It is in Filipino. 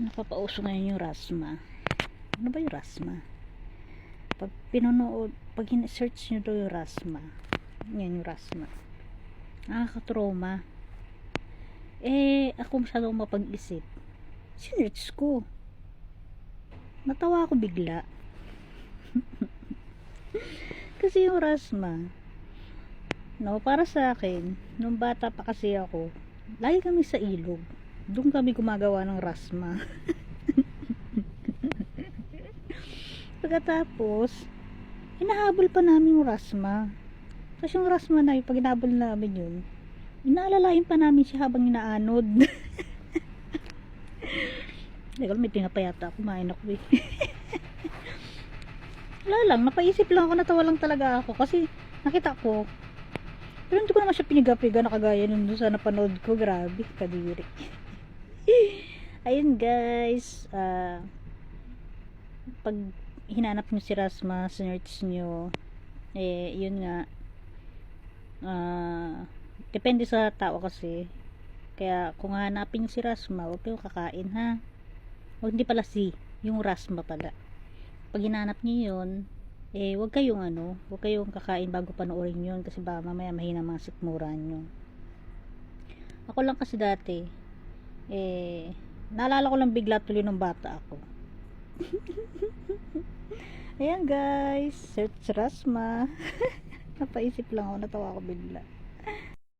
napapauso ngayon yung rasma. Ano ba yung rasma? Pag pinanood pag in-search nyo daw yung rasma yan yung rasma. Nakakatroma eh ako masyadong mapag-isip. Sinerch ko. Natawa ako bigla. Kasi yung rasma no para sa akin nung bata pa kasi ako lagi kami sa ilog doon kami gumagawa ng rasma pagkatapos hinahabol pa namin yung rasma tapos yung rasma na yun pag hinabol namin yun inaalalain pa namin siya habang inaanod Teka, may tinapayata ako, kumain ako eh. Wala lang, napaisip lang ako, natawa lang talaga ako kasi nakita ko. Pero hindi ko naman siya pinigapiga na kagaya nun sa napanood ko. Grabe, kadiri. Ayun guys, ah pag hinanap nyo si Rasma, search nyo, eh, yun nga, ah depende sa tao kasi. Kaya kung hanapin nyo si Rasma, huwag kayong kakain ha. O hindi pala si, yung Rasma pala. Pag hinanap nyo yun, eh, huwag kayong ano, huwag kayong kakain bago panoorin yun kasi baka mamaya mahina mga sikmuran nyo. Ako lang kasi dati, eh, naalala ko lang bigla tuloy nung bata ako. Ayan guys, search Rasma. Napaisip lang ako, natawa ako bigla.